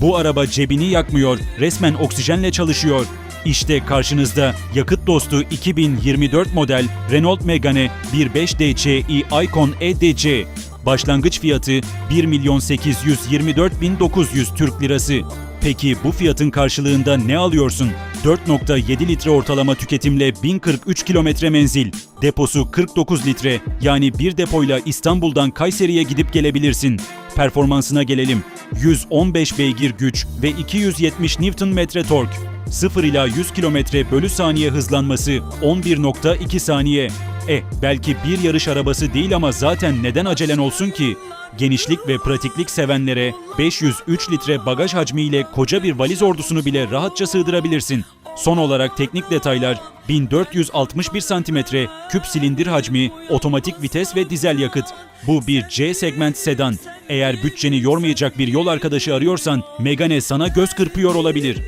Bu araba cebini yakmıyor, resmen oksijenle çalışıyor. İşte karşınızda yakıt dostu 2024 model Renault Megane 1.5 DCi Icon EDC. Başlangıç fiyatı 1 milyon 824 bin 900 Türk lirası. Peki bu fiyatın karşılığında ne alıyorsun? 4.7 litre ortalama tüketimle 1043 kilometre menzil. Deposu 49 litre yani bir depoyla İstanbul'dan Kayseri'ye gidip gelebilirsin. Performansına gelelim. 115 beygir güç ve 270 Nm tork. 0 ila 100 km bölü saniye hızlanması 11.2 saniye. E belki bir yarış arabası değil ama zaten neden acelen olsun ki? Genişlik ve pratiklik sevenlere 503 litre bagaj hacmiyle koca bir valiz ordusunu bile rahatça sığdırabilirsin. Son olarak teknik detaylar 1461 santimetre, küp silindir hacmi, otomatik vites ve dizel yakıt. Bu bir C segment sedan. Eğer bütçeni yormayacak bir yol arkadaşı arıyorsan Megane sana göz kırpıyor olabilir.